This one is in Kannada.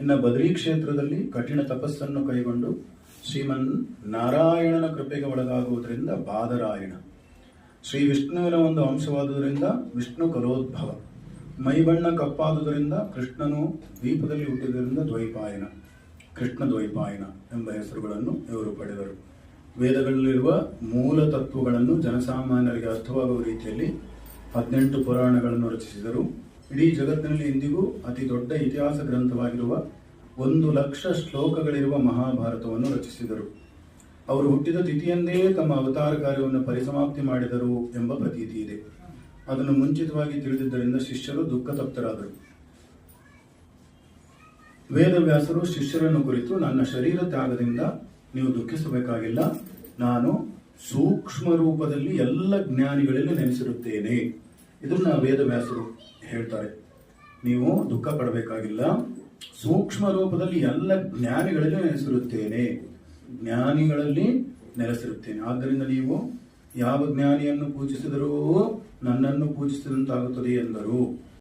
ಇನ್ನು ಬದ್ರಿ ಕ್ಷೇತ್ರದಲ್ಲಿ ಕಠಿಣ ತಪಸ್ಸನ್ನು ಕೈಗೊಂಡು ಶ್ರೀಮನ್ ನಾರಾಯಣನ ಕೃಪೆಗೆ ಒಳಗಾಗುವುದರಿಂದ ಬಾದರಾಯಣ. ಶ್ರೀ ವಿಷ್ಣುವಿನ ಒಂದು ಅಂಶವಾದುದರಿಂದ ವಿಷ್ಣು ಕಲೋದ್ಭವ. ಮೈಬಣ್ಣ ಕಪ್ಪಾದುದರಿಂದ ಕೃಷ್ಣನು ದ್ವೀಪದಲ್ಲಿ ಹುಟ್ಟಿದ್ದರಿಂದ ದ್ವೈಪಾಯನ. ಕೃಷ್ಣ ದ್ವೈಪಾಯನ ಎಂಬ ಹೆಸರುಗಳನ್ನು ಇವರು ಪಡೆದರು. ವೇದಗಳಲ್ಲಿರುವ ಮೂಲ ತತ್ವಗಳನ್ನು ಜನಸಾಮಾನ್ಯರಿಗೆ ಅರ್ಥವಾಗುವ ರೀತಿಯಲ್ಲಿ ಹದಿನೆಂಟು ಪುರಾಣಗಳನ್ನು ರಚಿಸಿದರು. ಇಡೀ ಜಗತ್ತಿನಲ್ಲಿ ಇಂದಿಗೂ ಅತಿ ದೊಡ್ಡ ಇತಿಹಾಸ ಗ್ರಂಥವಾಗಿರುವ ಒಂದು ಲಕ್ಷ ಶ್ಲೋಕಗಳಿರುವ ಮಹಾಭಾರತವನ್ನು ರಚಿಸಿದರು. ಅವರು ಹುಟ್ಟಿದ ತಿಥಿಯಂದೇ ತಮ್ಮ ಅವತಾರ ಕಾರ್ಯವನ್ನು ಪರಿಸಮಾಪ್ತಿ ಮಾಡಿದರು ಎಂಬ ಪ್ರತೀತಿ ಇದೆ. ಅದನ್ನು ಮುಂಚಿತವಾಗಿ ತಿಳಿದಿದ್ದರಿಂದ ಶಿಷ್ಯರು ದುಃಖ ತಪ್ತರಾದರು ವೇದವ್ಯಾಸರು ಶಿಷ್ಯರನ್ನು ಕುರಿತು, ನನ್ನ ಶರೀರ ತ್ಯಾಗದಿಂದ ನೀವು ದುಃಖಿಸಬೇಕಾಗಿಲ್ಲ. ನಾನು ಸೂಕ್ಷ್ಮ ರೂಪದಲ್ಲಿ ಎಲ್ಲ ಜ್ಞಾನಿಗಳಲ್ಲಿ ನೆನೆಸಿರುತ್ತೇನೆ ಇದನ್ನ ವೇದವ್ಯಾಸರು ಹೇಳ್ತಾರೆ. ನೀವು ದುಃಖ ಪಡಬೇಕಾಗಿಲ್ಲ. ಸೂಕ್ಷ್ಮ ರೂಪದಲ್ಲಿ ಎಲ್ಲ ಜ್ಞಾನಿಗಳಲ್ಲಿ ನೆಲೆಸಿರುತ್ತೇನೆ. ಜ್ಞಾನಿಗಳಲ್ಲಿ ನೆಲೆಸಿರುತ್ತೇನೆ. ಆದ್ದರಿಂದ ನೀವು ಯಾವ ಜ್ಞಾನಿಯನ್ನು ಪೂಜಿಸಿದರೂ ನನ್ನನ್ನು ಪೂಜಿಸಿದಂತಾಗುತ್ತದೆ ಎಂದರು.